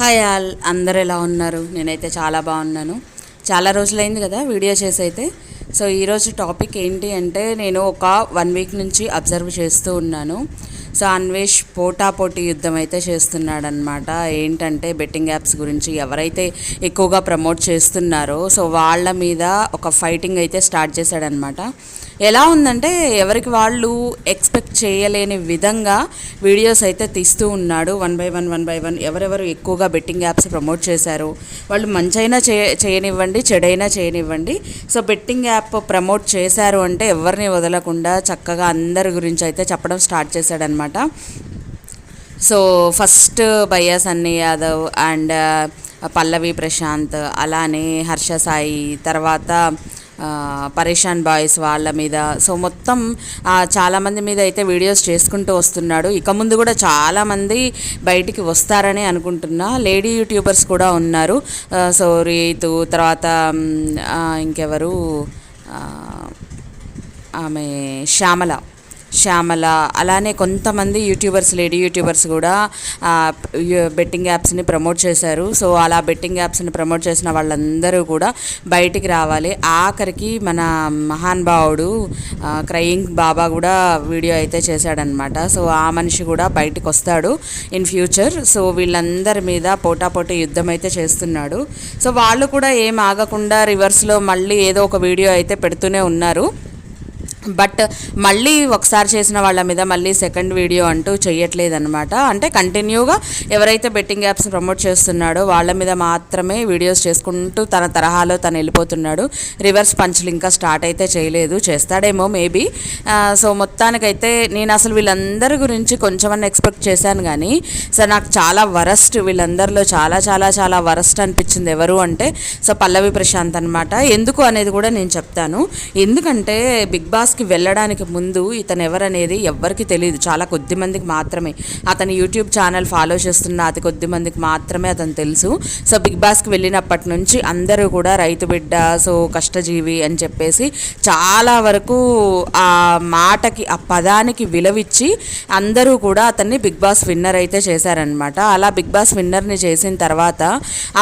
Hi all అందరు ఎలా ఉన్నారు? నేనైతే చాలా బాగున్నాను. చాలా రోజులైంది కదా వీడియో చేసి అయితే సో ఈరోజు టాపిక్ ఏంటి అంటే నేను ఒక వన్ వీక్ నుంచి అబ్జర్వ్ చేస్తూ ఉన్నాను. సో అన్వేష్ పోటాపోటీ యుద్ధం అయితే చేస్తున్నాడనమాట ఏంటంటే బెట్టింగ్ యాప్స్ గురించి ఎవరైతే ఎక్కువగా ప్రమోట్ చేస్తున్నారో సో వాళ్ళ మీద ఒక ఫైటింగ్ అయితే స్టార్ట్ చేశాడనమాట ఎలా ఉందంటే ఎవరికి వాళ్ళు చేయలేని విధంగా వీడియోస్ అయితే తీస్తూ ఉన్నాడు. One by one one by one ఎవరెవరు ఎక్కువగా బెట్టింగ్ యాప్స్ ప్రమోట్ చేశారు. వాళ్ళు మంచైనా చే చేయనివ్వండి చెడైనా చేయనివ్వండి. సో బెట్టింగ్ యాప్ ప్రమోట్ చేశారు అంటే ఎవరిని వదలకుండా చక్కగా అందరి గురించి అయితే చెప్పడం స్టార్ట్ చేశాడనమాట సో ఫస్ట్ బయ్యా సన్నీ యాదవ్ అండ్ uh, పల్లవి ప్రశాంత్ అలానే హర్ష సాయి తర్వాత పరేషాన్ బాయ్స్ వాళ్ళ మీద. సో మొత్తం చాలామంది మీద అయితే వీడియోస్ చేసుకుంటూ వస్తున్నాడు. ఇక ముందు కూడా చాలామంది బయటికి వస్తారని అనుకుంటున్నా. లేడీ యూట్యూబర్స్ కూడా ఉన్నారు. సో రీతు తర్వాత ఇంకెవరు? ఆమె శ్యామల. శ్యామల అలానే కొంతమంది యూట్యూబర్స్ లేడీ యూట్యూబర్స్ కూడా బెట్టింగ్ యాప్స్ని ప్రమోట్ చేశారు. సో అలా బెట్టింగ్ యాప్స్ని ప్రమోట్ చేసిన వాళ్ళందరూ కూడా బయటికి రావాలి. ఆఖరికి మన మహాన్ భావుడు క్రయింగ్ బాబా కూడా వీడియో అయితే చేశాడనమాట సో ఆ మనిషి కూడా బయటకు వస్తాడు ఇన్ ఫ్యూచర్ సో వీళ్ళందరి మీద పోటాపోటీ యుద్ధం అయితే చేస్తున్నాడు. సో వాళ్ళు కూడా ఏం ఆగకుండా రివర్స్లో మళ్ళీ ఏదో ఒక వీడియో అయితే పెడుతూనే ఉన్నారు. బట్ మళ్ళీ ఒకసారి చేసిన వాళ్ళ మీద మళ్ళీ సెకండ్ వీడియో అంటూ చేయట్లేదనమాట అంటే కంటిన్యూగా ఎవరైతే బెట్టింగ్ యాప్స్ ప్రమోట్ చేస్తున్నాడో వాళ్ళ మీద మాత్రమే వీడియోస్ చేసుకుంటూ తన తరహాలో తను వెళ్ళిపోతున్నాడు. రివర్స్ పంచ్లు ఇంకా స్టార్ట్ అయితే చేయలేదు. చేస్తాడేమో మేబీ. సో మొత్తానికైతే నేను అసలు వీళ్ళందరి గురించి కొంచెమన్నా ఎక్స్పెక్ట్ చేశాను కానీ సో నాకు చాలా వరస్ట్ వీళ్ళందరిలో చాలా చాలా చాలా వరస్ట్ అనిపించింది ఎవరు అంటే సో పల్లవి ప్రశాంత్ అనమాట ఎందుకు అనేది కూడా నేను చెప్తాను. ఎందుకంటే బిగ్ బాస్ బాస్కి వెళ్ళడానికి ముందు ఇతను ఎవరనేది ఎవ్వరికి తెలియదు. చాలా కొద్ది మందికి మాత్రమే. అతని యూట్యూబ్ ఛానల్ ఫాలో చేస్తున్న అతి కొద్ది మందికి మాత్రమే అతను తెలుసు. సో బిగ్ బాస్కి వెళ్ళినప్పటి నుంచి అందరూ కూడా రైతు బిడ్డ సో కష్టజీవి అని చెప్పేసి చాలా వరకు ఆ మాటకి ఆ పదానికి విలువిచ్చి అందరూ కూడా అతన్ని బిగ్ బాస్ విన్నర్ అయితే చేశారనమాట అలా బిగ్ బాస్ విన్నర్ని చేసిన తర్వాత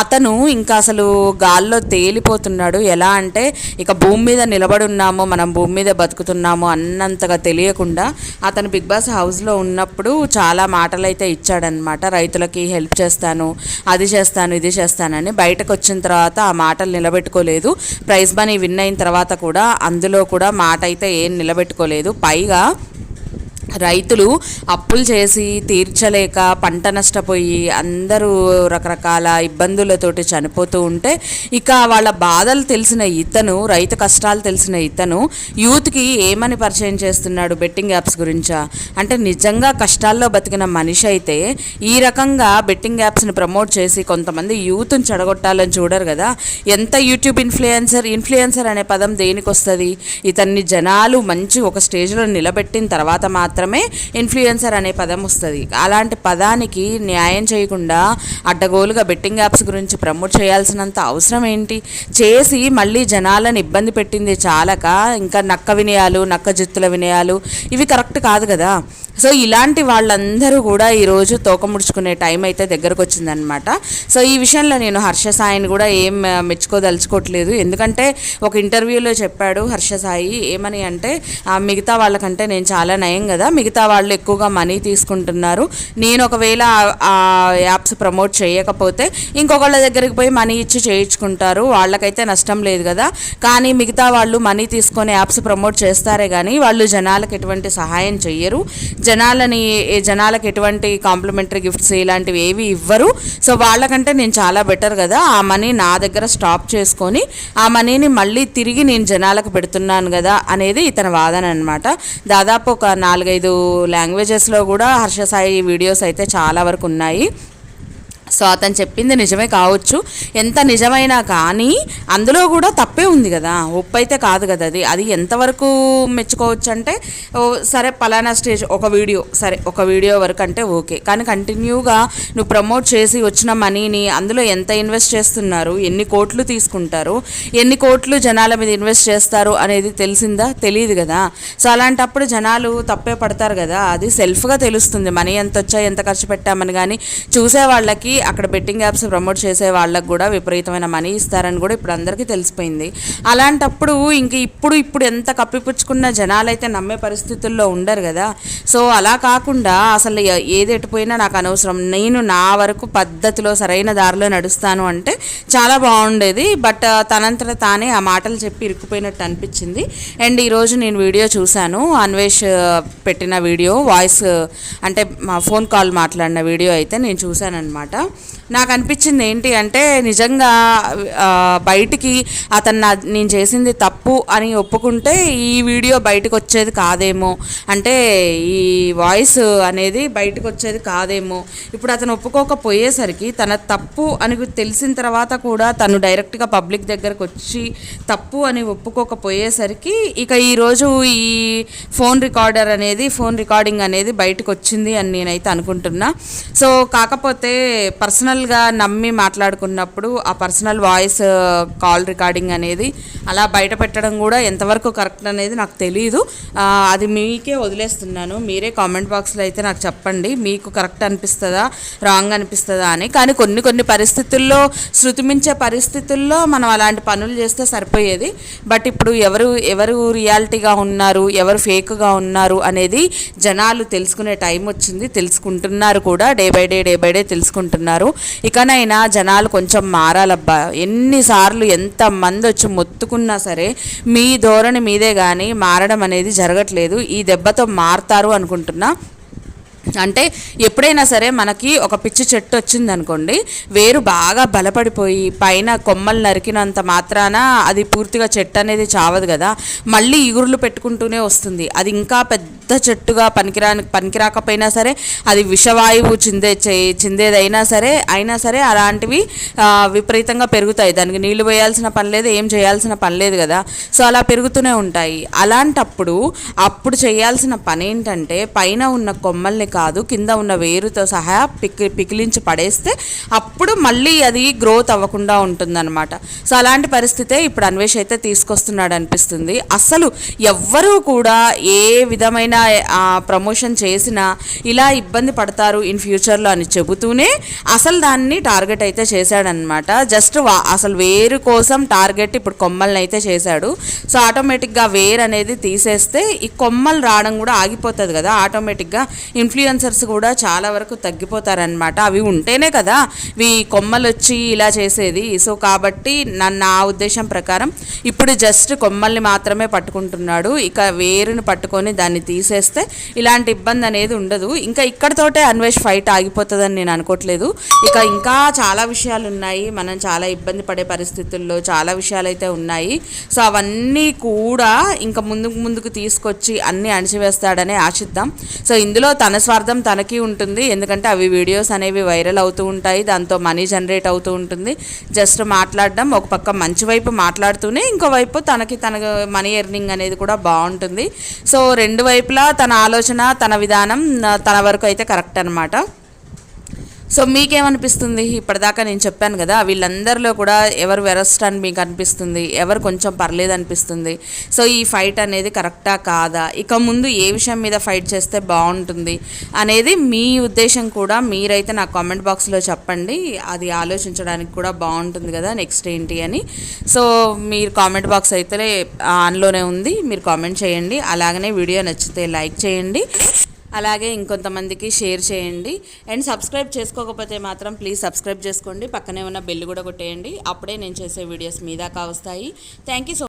అతను ఇంకా అసలు గాల్లో తేలిపోతున్నాడు. ఎలా అంటే ఇక భూమి మీద నిలబడి ఉన్నాము. మనం భూమి మీద బతుకుతున్నాము అన్నంతగా తెలియకుండా అతను బిగ్ బాస్ హౌస్లో ఉన్నప్పుడు చాలా మాటలు అయితే ఇచ్చాడనమాట రైతులకి హెల్ప్ చేస్తాను అది చేస్తాను ఇది చేస్తానని బయటకు వచ్చిన తర్వాత ఆ మాటలు నిలబెట్టుకోలేదు. ప్రైజ్ మనీ విన్ అయిన తర్వాత కూడా అందులో కూడా మాట అయితే ఏం నిలబెట్టుకోలేదు. పైగా రైతులు అప్పులు చేసి తీర్చలేక పంట నష్టపోయి అందరూ రకరకాల ఇబ్బందులతోటి చనిపోతూ ఉంటే ఇక వాళ్ళ బాధలు తెలిసిన ఇతను రైతు కష్టాలు తెలిసిన ఇతను యూత్కి ఏమని పరిచయం చేస్తున్నాడు బెట్టింగ్ యాప్స్ గురించా? అంటే నిజంగా కష్టాల్లో బతికిన మనిషి అయితే ఈ రకంగా బెట్టింగ్ యాప్స్ని ప్రమోట్ చేసి కొంతమంది యూత్ని చెడగొట్టాలని చూడరు కదా? ఎంత యూట్యూబ్ ఇన్ఫ్లుయెన్సర్ ఇన్ఫ్లుయెన్సర్ అనే పదం దేనికి వస్తుంది ఇతన్ని జనాలు మంచి ఒక స్టేజ్లో నిలబెట్టిన తర్వాత మాత్రం మాత్రమే ఇన్ఫ్లుయెన్సర్ అనే పదం వస్తుంది. అలాంటి పదానికి న్యాయం చేయకుండా అడ్డగోలుగా బెట్టింగ్ యాప్స్ గురించి ప్రమోట్ చేయాల్సినంత అవసరం ఏంటి? చేసి మళ్ళీ జనాలను ఇబ్బంది పెట్టింది చాలక ఇంకా నక్క వినయాలు నక్క జిత్తుల వినయాలు ఇవి కరెక్ట్ కాదు కదా. సో ఇలాంటి వాళ్ళందరూ కూడా ఈరోజు తోక ముడుచుకునే టైం అయితే దగ్గరకు వచ్చిందనమాట సో ఈ విషయంలో నేను హర్ష సాయిని కూడా ఏం మెచ్చుకోదలుచుకోవట్లేదు ఎందుకంటే ఒక ఇంటర్వ్యూలో చెప్పాడు హర్ష సాయి ఏమని అంటే మిగతా వాళ్ళకంటే నేను చాలా నయం కదా మిగతా వాళ్ళు ఎక్కువగా మనీ తీసుకుంటున్నారు. నేను ఒకవేళ ఆ- ఆ యాప్స్ ప్రమోట్ చేయకపోతే ఇంకొకళ్ళ దగ్గరికి పోయి మనీ ఇచ్చి చేయించుకుంటారు. వాళ్ళకైతే నష్టం లేదు కదా. కానీ మిగతా వాళ్ళు మనీ తీసుకొని యాప్స్ ప్రమోట్ చేస్తారే కానీ వాళ్ళు జనాలకు ఎటువంటి సహాయం చెయ్యరు. జనాలని జనాలకు ఎటువంటి కాంప్లిమెంటరీ గిఫ్ట్స్ ఇలాంటివి ఏవి ఇవ్వరు. సో వాళ్ళకంటే నేను చాలా బెటర్ కదా. ఆ మనీ నా దగ్గర స్టాప్ చేసుకొని ఆ మనీని మళ్ళీ తిరిగి నేను జనాలకు పెడుతున్నాను కదా అనేది ఇతని వాదన అనమాట దాదాపు ఒక నాలుగైదు లాంగ్వేజెస్లో కూడా హర్ష సాయి వీడియోస్ అయితే చాలా వరకు ఉన్నాయి. సో అతను చెప్పింది నిజమే కావచ్చు. ఎంత నిజమైనా కానీ అందులో కూడా తప్పే ఉంది కదా. ఒప్పు అయితే కాదు కదా అది. అది ఎంతవరకు మెచ్చుకోవచ్చు అంటే సరే పలానా స్టేజ్ ఒక వీడియో సరే ఒక వీడియో వరకు అంటే ఓకే. కానీ కంటిన్యూగా నువ్వు ప్రమోట్ చేసి వచ్చిన మనీని అందులో ఎంత ఇన్వెస్ట్ చేస్తున్నారు ఎన్ని కోట్లు తీసుకుంటారు ఎన్ని కోట్లు జనాల మీద ఇన్వెస్ట్ చేస్తారు అనేది తెలిసిందా? తెలియదు కదా. సో అలాంటప్పుడు జనాలు తప్పే పడతారు కదా. అది సెల్ఫ్గా తెలుస్తుంది. మనీ ఎంత వచ్చా ఎంత ఖర్చు పెట్టామని కానీ చూసే వాళ్ళకి అక్కడ బెట్టింగ్ యాప్స్ ప్రమోట్ చేసే వాళ్ళకు కూడా విపరీతమైన మనీ ఇస్తారని కూడా ఇప్పుడు అందరికీ తెలిసిపోయింది. అలాంటప్పుడు ఇంక ఇప్పుడు ఇప్పుడు ఎంత కప్పిపుచ్చుకున్న జనాలు అయితే నమ్మే పరిస్థితుల్లో ఉండరు కదా. సో అలా కాకుండా అసలు ఏది ఎటుపోయినా నాకు అనవసరం. నేను నా వరకు పద్ధతిలో సరైన దారిలో నడుస్తాను అంటే చాలా బాగుండేది. బట్ తనంతట తానే ఆ మాటలు చెప్పి ఇరుక్కుపోయినట్టు అనిపించింది. అండ్ ఈరోజు నేను వీడియో చూశాను. అన్వేష్ పెట్టిన వీడియో వాయిస్ అంటే మా ఫోన్ కాల్ మాట్లాడిన వీడియో అయితే నేను చూశానమాట Tá? నాకు అనిపించింది ఏంటి అంటే నిజంగా బయటికి అతను నా నేను చేసింది తప్పు అని ఒప్పుకుంటే ఈ వీడియో బయటకు వచ్చేది కాదేమో. అంటే ఈ వాయిస్ అనేది బయటకు వచ్చేది కాదేమో. ఇప్పుడు అతను ఒప్పుకోకపోయేసరికి తన తప్పు అని తెలిసిన తర్వాత కూడా తను డైరెక్ట్గా పబ్లిక్ దగ్గరకు వచ్చి తప్పు అని ఒప్పుకోకపోయేసరికి ఇక ఈరోజు ఈ ఫోన్ రికార్డర్ అనేది ఫోన్ రికార్డింగ్ అనేది బయటకు వచ్చింది అని నేనైతే అనుకుంటున్నా. సో కాకపోతే పర్సనల్ పర్సనల్గా నమ్మి మాట్లాడుకున్నప్పుడు ఆ పర్సనల్ వాయిస్ కాల్ రికార్డింగ్ అనేది అలా బయట పెట్టడం కూడా ఎంతవరకు కరెక్ట్ అనేది నాకు తెలియదు అది మీకే వదిలేస్తున్నాను. మీరే కామెంట్ బాక్స్లో అయితే నాకు చెప్పండి. మీకు కరెక్ట్ అనిపిస్తుందా? రాంగ్ అనిపిస్తుందా అని. కానీ కొన్ని కొన్ని పరిస్థితుల్లో శృతిమించే పరిస్థితుల్లో మనం అలాంటి పనులు చేస్తే సరిపోయేది. బట్ ఇప్పుడు ఎవరు ఎవరు రియాలిటీగా ఉన్నారు? ఎవరు ఫేక్గా ఉన్నారు? అనేది జనాలు తెలుసుకునే టైం వచ్చింది. తెలుసుకుంటున్నారు కూడా. Day by day day by day తెలుసుకుంటున్నారు. ఇకనైనా జనాలు కొంచెం మారాలబ్బా. ఎన్నిసార్లు ఎంతమంది వచ్చి మొత్తుకున్నా సరే మీ ధోరణి మీదే కానీ మారడం అనేది జరగట్లేదు. ఈ దెబ్బతో మారుతారు అనుకుంటున్నా. అంటే ఎప్పుడైనా సరే మనకి ఒక పిచ్చి చెట్టు వచ్చింది అనుకోండి వేరు బాగా బలపడిపోయి పైన కొమ్మలు నరికినంత మాత్రాన అది పూర్తిగా చెట్టు అనేది చావదు కదా. మళ్ళీ ఇగురులు పెట్టుకుంటూనే వస్తుంది. అది ఇంకా పెద్ద చెట్టుగా పనికిరా పనికిరాకపోయినా సరే అది విషవాయువు చిందే చిందేదైనా సరే అయినా సరే అలాంటివి విపరీతంగా పెరుగుతాయి. దానికి నీళ్ళు వేయాల్సిన పని లేదు ఏం చేయాల్సిన పని లేదు కదా. సో అలా పెరుగుతూనే ఉంటాయి. అలాంటప్పుడు అప్పుడు చేయాల్సిన పని ఏంటంటే పైన ఉన్న కొమ్మల్ని కాదు కింద ఉన్న వేరుతో సహా పికి పికిలించి పడేస్తే అప్పుడు మళ్ళీ అది గ్రోత్ అవ్వకుండా ఉంటుందన్నమాట. సో అలాంటి పరిస్థితే ఇప్పుడు అన్వేష్ అయితే తీసుకొస్తున్నాడు అనిపిస్తుంది. అసలు ఎవ్వరూ కూడా ఏ విధమైన ప్రమోషన్ చేసినా ఇలా ఇబ్బంది పడతారు ఇన్ ఫ్యూచర్లో అని చెబుతూనే అసలు దాన్ని టార్గెట్ అయితే చేశాడనమాట జస్ట్ వా అసలు వేరు కోసం టార్గెట్ ఇప్పుడు కొమ్మల్ని అయితే చేశాడు. సో ఆటోమేటిక్గా వేర్ అనేది తీసేస్తే ఈ కొమ్మలు రావడం కూడా ఆగిపోతుంది కదా. ఆటోమేటిక్గా ఇన్ఫ్లుయెన్స్ ఇన్ఫ్లుయెన్సర్స్ కూడా చాలా వరకు తగ్గిపోతారనమాట అవి ఉంటేనే కదా ఇవి కొమ్మలు వచ్చి ఇలా చేసేది. సో కాబట్టి నన్ను నా ఉద్దేశం ప్రకారం ఇప్పుడు జస్ట్ కొమ్మల్ని మాత్రమే పట్టుకుంటున్నాడు. ఇక వేరుని పట్టుకొని దాన్ని తీసేస్తే ఇలాంటి ఇబ్బంది అనేది ఉండదు. ఇంకా ఇక్కడతోటే అన్వేష్ ఫైట్ ఆగిపోతుందని నేను అనుకోవట్లేదు ఇక ఇంకా చాలా విషయాలు ఉన్నాయి. మనం చాలా ఇబ్బంది పడే పరిస్థితుల్లో చాలా విషయాలు అయితే ఉన్నాయి. సో అవన్నీ కూడా ఇంకా ముందుకు ముందుకు తీసుకొచ్చి అన్నీ అణిచివేస్తాడని ఆశిద్దాం. సో ఇందులో తన స్వార్థం తనకి ఉంటుంది. ఎందుకంటే అవి వీడియోస్ అనేవి వైరల్ అవుతూ ఉంటాయి. దాంతో మనీ జనరేట్ అవుతూ ఉంటుంది. జస్ట్ మాట్లాడడం ఒక పక్క మంచి వైపు మాట్లాడుతూనే ఇంకో వైపు తనకి తన మనీ ఎర్నింగ్ అనేది కూడా బాగుంటుంది. సో రెండు వైపులా తన ఆలోచన తన విధానం తన వరకు అయితే కరెక్ట్ అనమాట సో మీకేమనిపిస్తుంది? ఇప్పటిదాకా నేను చెప్పాను కదా వీళ్ళందరిలో కూడా ఎవరు వెరస్ట్ అని మీకు అనిపిస్తుంది? ఎవరు కొంచెం పర్లేదు అనిపిస్తుంది? సో ఈ ఫైట్ అనేది కరెక్టా కాదా? ఇక ముందు ఏ విషయం మీద ఫైట్ చేస్తే బాగుంటుంది? అనేది మీ ఉద్దేశం కూడా మీరైతే నా కామెంట్ బాక్స్లో చెప్పండి. అది ఆలోచించడానికి కూడా బాగుంటుంది కదా నెక్స్ట్ ఏంటి అని. సో మీరు కామెంట్ బాక్స్ అయితే ఆన్లోనే ఉంది. మీరు కామెంట్ చేయండి. అలాగనే వీడియో నచ్చితే లైక్ చేయండి. అలాగే ఇంకొంతమందికి షేర్ చేయండి. అండ్ సబ్స్క్రైబ్ చేసుకోకపోతే మాత్రం ప్లీజ్ సబ్స్క్రైబ్ చేసుకోండి. పక్కనే ఉన్న బెల్ కూడా కొట్టేయండి. అప్పుడే నేను చేసే వీడియోస్ మీ దాకా వస్తాయి. Thank you so